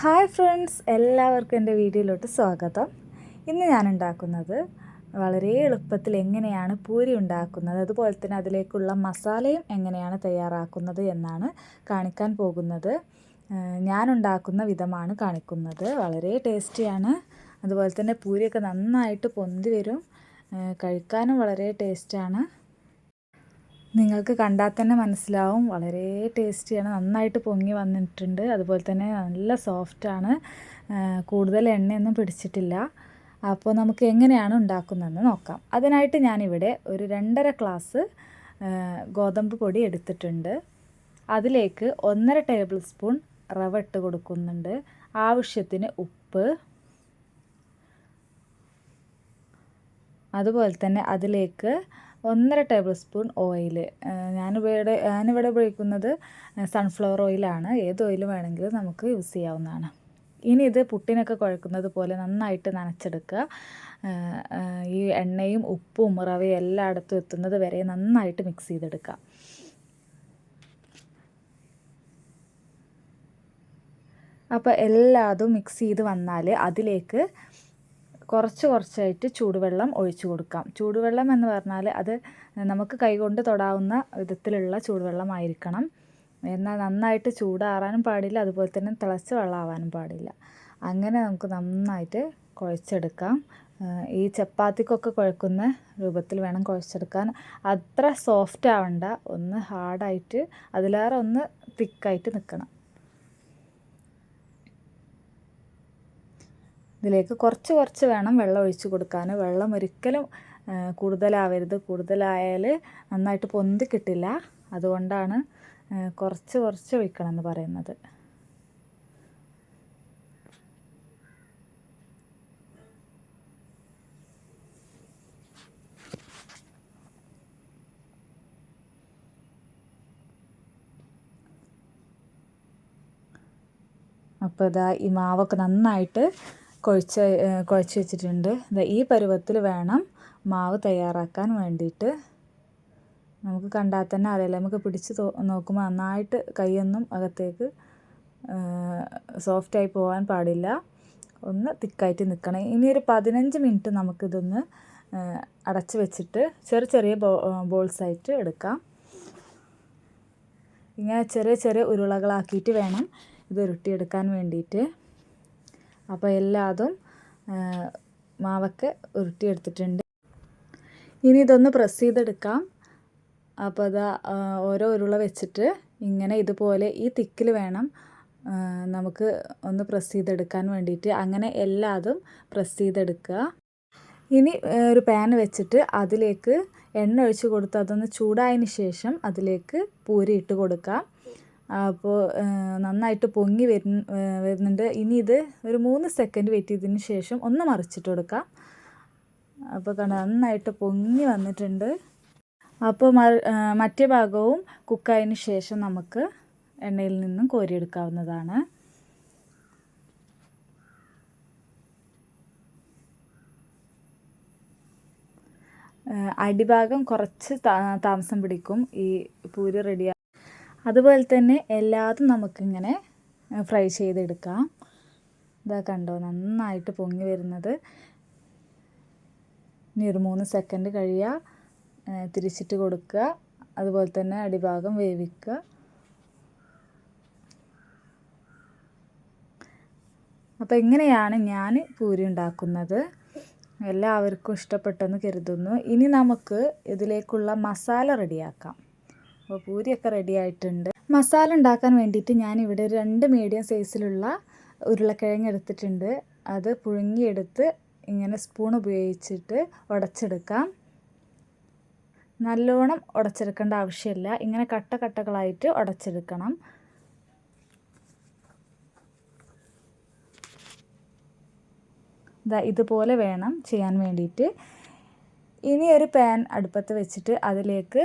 Hi friends എല്ലാവർക്കും എന്റെ വീഡിയോയിലോട്ട് സ്വാഗതം. ഇന്ന് ഞാൻ ഉണ്ടാക്കുന്നത് വളരെ എളുപ്പത്തിൽ എങ്ങനെയാണ് പൂരി ഉണ്ടാക്കുന്നത് അതുപോലെ തന്നെ അതിലേക്കുള്ള മസാലയും എങ്ങനെയാണ് തയ്യാറാക്കുന്നത് എന്നാണ് കാണിക്കാൻ പോകുന്നത്. ഞാൻ ഉണ്ടാക്കുന്ന വിധമാണ് കാണിക്കുന്നത്. വളരെ ടേസ്റ്റിയാണ്. അതുപോലെ തന്നെ പൂരിയൊക്കെ നന്നായിട്ട് പൊന്തി വരും. കഴിക്കാനും വളരെ ടേസ്റ്റാണ്. നിങ്ങൾക്ക് കണ്ടാൽ തന്നെ മനസ്സിലാവും. വളരെ ടേസ്റ്റിയാണ്. നന്നായിട്ട് പൊങ്ങി വന്നിട്ടുണ്ട്. അതുപോലെ തന്നെ നല്ല സോഫ്റ്റാണ് കൂടുതൽ എണ്ണയൊന്നും പിടിച്ചിട്ടില്ല. അപ്പോൾ നമുക്ക് എങ്ങനെയാണ് ഉണ്ടാക്കുന്നതെന്ന് നോക്കാം. അതിനായിട്ട് ഞാനിവിടെ ഒരു രണ്ടര ഗ്ലാസ് ഗോതമ്പ് പൊടി എടുത്തിട്ടുണ്ട്. അതിലേക്ക് ഒന്നര ടേബിൾ സ്പൂൺ റവ ഇട്ട് കൊടുക്കുന്നുണ്ട്. ആവശ്യത്തിന് ഉപ്പ്. അതുപോലെ തന്നെ അതിലേക്ക് ഒന്നര ടേബിൾ സ്പൂൺ ഓയിൽ. ഞാനിവിടെ ഞാനിവിടെ ഉപയോഗിക്കുന്നത് സൺഫ്ലവർ ഓയിലാണ് ഏത് ഓയിൽ വേണമെങ്കിലും നമുക്ക് യൂസ് ചെയ്യാവുന്നതാണ്. ഇനി ഇത് പുട്ടിനൊക്കെ കുഴക്കുന്നത് പോലെ നന്നായിട്ട് നനച്ചെടുക്കുക. ഈ എണ്ണയും ഉപ്പും റവയും എല്ലായിടത്തും എത്തുന്നത് വരെ നന്നായിട്ട് മിക്സ് ചെയ്തെടുക്കുക. അപ്പോൾ എല്ലാതും മിക്സ് ചെയ്ത് വന്നാൽ അതിലേക്ക് കുറച്ച് കുറച്ചായിട്ട് ചൂടുവെള്ളം ഒഴിച്ചു കൊടുക്കാം. ചൂടുവെള്ളം എന്ന് പറഞ്ഞാൽ അത് നമുക്ക് കൈകൊണ്ട് തൊടാവുന്ന വിധത്തിലുള്ള ചൂടുവെള്ളമായിരിക്കണം. എന്നാൽ നന്നായിട്ട് ചൂടാറാനും പാടില്ല അതുപോലെ തന്നെ തിളച്ച വെള്ളമാവാനും പാടില്ല. അങ്ങനെ നമുക്ക് നന്നായിട്ട് കുഴച്ചെടുക്കാം. ഈ ചപ്പാത്തിക്കൊക്കെ കുഴക്കുന്ന രൂപത്തിൽ വേണം കുഴച്ചെടുക്കാൻ. അത്ര സോഫ്റ്റ് ആവണ്ട ഒന്ന് ഹാർഡായിട്ട് അതിലേറെ ഒന്ന് തിക്കായിട്ട് നിൽക്കണം. ഇതിലേക്ക് കുറച്ച് കുറച്ച് വേണം വെള്ളം ഒഴിച്ച് കൊടുക്കാൻ. വെള്ളം ഒരിക്കലും കൂടുതലാവരുത്. കൂടുതലായാൽ നന്നായിട്ട് പൊന്തി കിട്ടില്ല. അതുകൊണ്ടാണ് കുറച്ച് കുറച്ച് ഒഴിക്കണം എന്ന് പറയുന്നത്. അപ്പോൾ ഇതാ ഈ മാവൊക്കെ നന്നായിട്ട് കുഴച്ച് കുഴച്ച് വെച്ചിട്ടുണ്ട്. ഈ പരുവത്തിൽ വേണം മാവ് തയ്യാറാക്കാൻ വേണ്ടിയിട്ട്. നമുക്ക് കണ്ടാൽ തന്നെ അറിയില്ല നമുക്ക് പിടിച്ച് നോക്കുമ്പോൾ നന്നായിട്ട് കൈയൊന്നും അകത്തേക്ക് സോഫ്റ്റായി പോകാൻ പാടില്ല. ഒന്ന് തിക്കായിട്ട് നിൽക്കണം. ഇനി ഒരു പതിനഞ്ച് മിനിറ്റ് നമുക്കിതൊന്ന് അടച്ച് വെച്ചിട്ട് ചെറിയ ചെറിയ ബോ ബോൾസായിട്ട് എടുക്കാം. ഇങ്ങനെ ചെറിയ ചെറിയ ഉരുളകളാക്കിയിട്ട് വേണം ഇത് ഉരുട്ടിയെടുക്കാൻ വേണ്ടിയിട്ട്. അപ്പോൾ എല്ലാ എല്ലാതും മാവൊക്കെ ഉരുട്ടിയെടുത്തിട്ടുണ്ട്. ഇനി ഇതൊന്ന് പ്രസ് ചെയ്തെടുക്കാം. അപ്പോൾ അതാ ഓരോ ഉരുള വെച്ചിട്ട് ഇങ്ങനെ ഇതുപോലെ ഈ തിക്കിൽ വേണം നമുക്ക് ഒന്ന് പ്രസ് ചെയ്തെടുക്കാൻ വേണ്ടിയിട്ട്. അങ്ങനെ എല്ലാ എല്ലാതും പ്രസ് ചെയ്തെടുക്കുക. ഇനി ഒരു പാൻ വെച്ചിട്ട് അതിലേക്ക് എണ്ണ ഒഴിച്ച് കൊടുത്ത് അതൊന്ന് ചൂടായതിന് ശേഷം അതിലേക്ക് പൂരി ഇട്ട് കൊടുക്കാം. അപ്പോൾ നന്നായിട്ട് പൊങ്ങി വരു വരുന്നുണ്ട്. ഇനി ഇത് ഒരു മൂന്ന് സെക്കൻഡ് വെയിറ്റ് ചെയ്തതിന് ശേഷം ഒന്ന് മറിച്ചിട്ട് കൊടുക്കാം. അപ്പോൾ കണ്ട നന്നായിട്ട് പൊങ്ങി വന്നിട്ടുണ്ട്. അപ്പോൾ മറ്റേ ഭാഗവും കുക്കായതിന് ശേഷം നമുക്ക് എണ്ണയിൽ നിന്നും കോരിയെടുക്കാവുന്നതാണ്. അടിഭാഗം കുറച്ച് താമസം പിടിക്കും. ഈ പൂരി റെഡി അതുപോലെ തന്നെ എല്ലാതും നമുക്കിങ്ങനെ ഫ്രൈ ചെയ്തെടുക്കാം. ഇതാ കണ്ടോ നന്നായിട്ട് പൊങ്ങി വരുന്നത്. ഇനി ഒരു മൂന്ന് സെക്കൻഡ് കഴിയുക തിരിച്ചിട്ട് കൊടുക്കുക. അതുപോലെ തന്നെ അടിഭാഗം വേവിക്കുക. അപ്പോൾ എങ്ങനെയാണ് ഞാൻ പൂരി ഉണ്ടാക്കുന്നത്. എല്ലാവർക്കും ഇഷ്ടപ്പെട്ടെന്ന് കരുതുന്നു. ഇനി നമുക്ക് ഇതിലേക്കുള്ള മസാല റെഡിയാക്കാം. അപ്പോൾ പൂരിയൊക്കെ റെഡി ആയിട്ടുണ്ട്. മസാല ഉണ്ടാക്കാൻ വേണ്ടിയിട്ട് ഞാനിവിടെ രണ്ട് മീഡിയം സൈസിലുള്ള ഉരുളക്കിഴങ്ങ് എടുത്തിട്ടുണ്ട്. അത് പുഴുങ്ങിയെടുത്ത് ഇങ്ങനെ സ്പൂൺ ഉപയോഗിച്ചിട്ട് ഉടച്ചെടുക്കാം. നല്ലോണം ഉടച്ചെടുക്കേണ്ട ആവശ്യമില്ല. ഇങ്ങനെ കട്ട കട്ടകളായിട്ട് ഉടച്ചെടുക്കണം. ഇതാ ഇതുപോലെ വേണം ചെയ്യാൻ വേണ്ടിയിട്ട്. ഇനി ഒരു പാൻ അടുപ്പത്ത് വെച്ചിട്ട് അതിലേക്ക്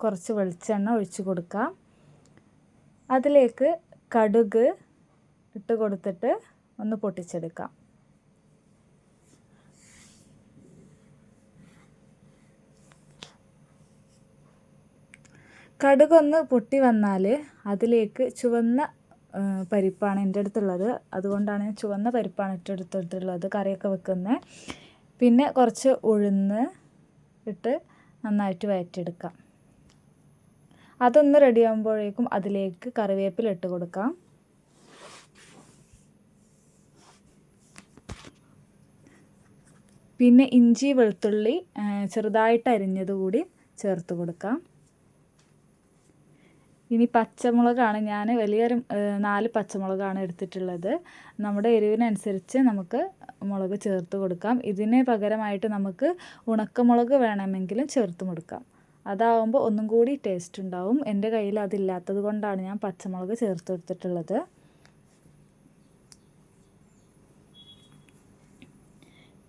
കുറച്ച് വെളിച്ചെണ്ണ ഒഴിച്ച് കൊടുക്കാം അതിലേക്ക് കടുക് ഇട്ട് കൊടുത്തിട്ട് ഒന്ന് പൊട്ടിച്ചെടുക്കാം. കടുകൊന്ന് പൊട്ടി വന്നാൽ അതിലേക്ക് ചുവന്ന പരിപ്പാണ് എന്റെ അടുത്തുള്ളത്. അതുകൊണ്ടാണ് ഞാൻ ചുവന്ന പരിപ്പാണ് ഇട്ടെടുത്തിട്ടുള്ളത് കറിയൊക്കെ വെക്കുന്നത് പിന്നെ കുറച്ച് ഉഴുന്ന് ഇട്ട് നന്നായിട്ട് വഴറ്റിയെടുക്കാം അതൊന്ന് റെഡി ആകുമ്പോഴേക്കും അതിലേക്ക് കറിവേപ്പില ഇട്ട് കൊടുക്കാം. പിന്നെ ഇഞ്ചി വെളുത്തുള്ളി ചെറുതായിട്ട് അരിഞ്ഞത് കൂടി ചേർത്ത് കൊടുക്കാം. ഇനി പച്ചമുളകാണ് ഞാൻ വലിയൊരു നാല് പച്ചമുളകാണ് എടുത്തിട്ടുള്ളത്. നമ്മുടെ എരിവിനനുസരിച്ച് നമുക്ക് മുളക് ചേർത്ത് കൊടുക്കാം. ഇതിന് പകരമായിട്ട് നമുക്ക് ഉണക്കമുളക് വേണമെങ്കിലും ചേർത്ത് കൊടുക്കാം. അതാവുമ്പോൾ ഒന്നും കൂടി ടേസ്റ്റ് ഉണ്ടാവും. എന്റെ കയ്യിൽ അതില്ലാത്തത് കൊണ്ടാണ് ഞാൻ പച്ചമുളക് ചേർത്ത് എടുത്തിട്ടുള്ളത്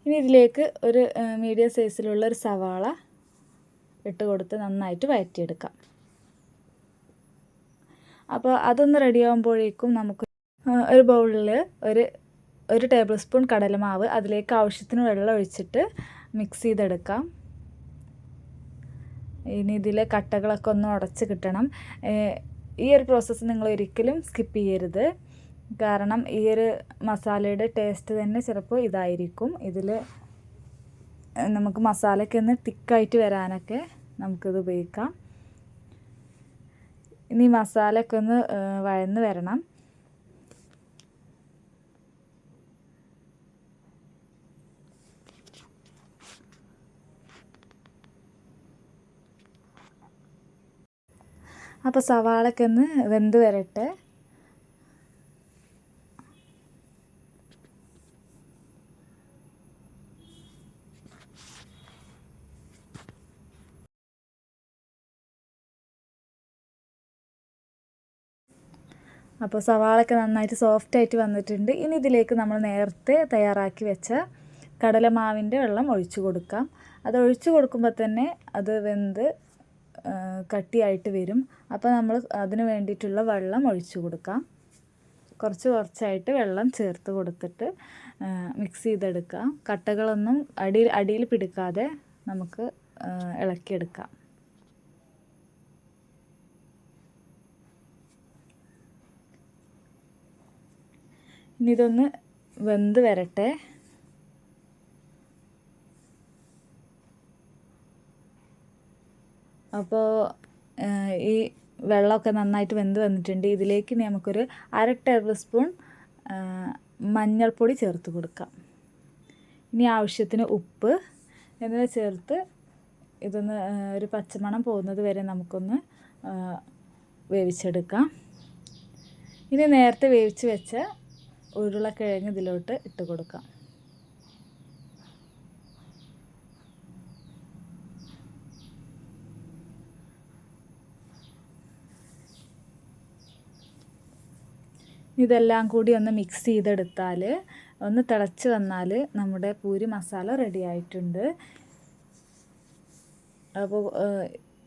ഇനി ഇതിലേക്ക് ഒരു മീഡിയം സൈസിലുള്ള ഒരു സവാള ഇട്ട് കൊടുത്ത് നന്നായിട്ട് വഴറ്റിയെടുക്കാം അപ്പോൾ അതൊന്ന് റെഡി ആകുമ്പോഴേക്കും നമുക്ക് ഒരു ബൗളിൽ ഒരു ഒരു ടേബിൾ സ്പൂൺ കടലമാവ് അതിലേക്ക് ആവശ്യത്തിന് വെള്ളം ഒഴിച്ചിട്ട് മിക്സ് ചെയ്തെടുക്കാം. ഇനി ഇതിലെ കട്ടകളൊക്കെ ഒന്ന് ഉടച്ച് കിട്ടണം. ഈ ഒരു പ്രോസസ്സ് നിങ്ങൾ ഒരിക്കലും സ്കിപ്പ് ചെയ്യരുത്. കാരണം ഈ ഒരു മസാലയുടെ ടേസ്റ്റ് തന്നെ ചിലപ്പോൾ ഇതായിരിക്കും. ഇതിൽ നമുക്ക് മസാലയ്ക്ക് ഒന്ന് തിക്കായിട്ട് വരാനൊക്കെ നമുക്കിത് ഉപയോഗിക്കാം. ഇനി മസാലയൊക്കെ ഒന്ന് വഴന്ന് വരണം. അപ്പോൾ സവാളൊക്കെ ഒന്ന് വെന്ത് വരട്ടെ. അപ്പോൾ സവാളൊക്കെ നന്നായിട്ട് സോഫ്റ്റ് ആയിട്ട് വന്നിട്ടുണ്ട്. ഇനി ഇതിലേക്ക് നമ്മൾ നേരത്തെ തയ്യാറാക്കി വെച്ച കടലമാവിന്റെ വെള്ളം ഒഴിച്ചു കൊടുക്കാം. അത് ഒഴിച്ചു കൊടുക്കുമ്പോൾ തന്നെ അത് വെന്ത് കട്ടിയായിട്ട് വരും. അപ്പോൾ നമ്മൾ അതിന് വേണ്ടിയിട്ടുള്ള വെള്ളം ഒഴിച്ചു കൊടുക്കാം. കുറച്ച് കുറച്ചായിട്ട് വെള്ളം ചേർത്ത് കൊടുത്തിട്ട് മിക്സ് ചെയ്തെടുക്കാം. കട്ടകളൊന്നും അടിയിൽ അടിയിൽ പിടിക്കാതെ നമുക്ക് ഇളക്കിയെടുക്കാം. ഇനി ഇതൊന്ന് വെന്ത് വരട്ടെ. അപ്പോൾ ഈ വെള്ളമൊക്കെ നന്നായിട്ട് വെന്ത് വന്നിട്ടുണ്ട്. ഇതിലേക്ക് നമുക്കൊരു അര ടേബിൾ സ്പൂൺ മഞ്ഞൾപ്പൊടി ചേർത്ത് കൊടുക്കാം. ഇനി ആവശ്യത്തിന് ഉപ്പ് എന്നിവ ചേർത്ത് ഇതൊന്ന് ഒരു പച്ചമണം പോകുന്നത് വരെ നമുക്കൊന്ന് വേവിച്ചെടുക്കാം. ഇനി നേരത്തെ വേവിച്ച് വെച്ച ഉരുളക്കിഴങ്ങ് ഇതിലോട്ട് ഇട്ട് കൊടുക്കാം. ഇതെല്ലാം കൂടി ഒന്ന് മിക്സ് ചെയ്തെടുത്താൽ ഒന്ന് തിളച്ച് വന്നാൽ നമ്മുടെ പൂരി മസാല റെഡി ആയിട്ടുണ്ട്. അപ്പോൾ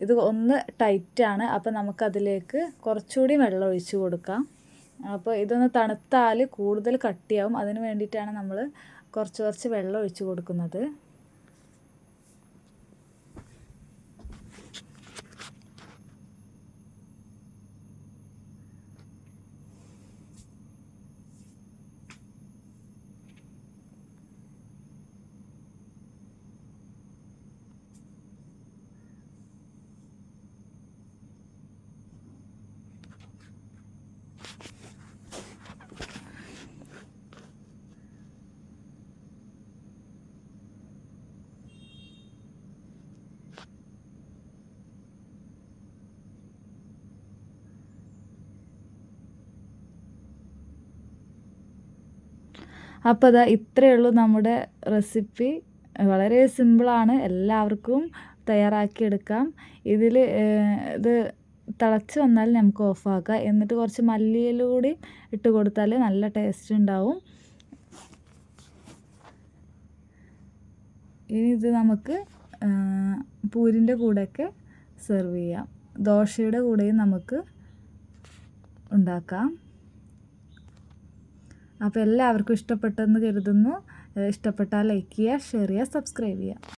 ഇത് ഒന്ന് ടൈറ്റാണ് അപ്പോൾ നമുക്കതിലേക്ക് കുറച്ചുകൂടി വെള്ളം ഒഴിച്ച് കൊടുക്കാം. അപ്പോൾ ഇതൊന്ന് തണുത്താൽ കൂടുതൽ കട്ടിയാവും. അതിന് വേണ്ടിയിട്ടാണ് നമ്മൾ കുറച്ച് കുറച്ച് വെള്ളം ഒഴിച്ച് കൊടുക്കുന്നത്. അപ്പോൾ അതാ ഇത്രയേ ഉള്ളൂ നമ്മുടെ റെസിപ്പി. വളരെ സിമ്പിളാണ്. എല്ലാവർക്കും തയ്യാറാക്കിയെടുക്കാം. ഇതിൽ ഇത് തിളച്ച് വന്നാൽ നമുക്ക് ഓഫാക്കാം. എന്നിട്ട് കുറച്ച് മല്ലിയിലൂടി ഇട്ട് കൊടുത്താൽ നല്ല ടേസ്റ്റ് ഉണ്ടാവും. ഇനി ഇത് നമുക്ക് പൂരിന്റെ കൂടെയൊക്കെ സെർവ് ചെയ്യാം. ദോശയുടെ കൂടെയും നമുക്ക് ഉണ്ടാക്കാം. അപ്പോൾ എല്ലാവർക്കും ഇഷ്ടപ്പെട്ടെന്ന് കരുതുന്നു. ഇഷ്ടപ്പെട്ടാൽ ലൈക്ക് ചെയ്യുക ഷെയർ ചെയ്യുക സബ്സ്ക്രൈബ് ചെയ്യുക.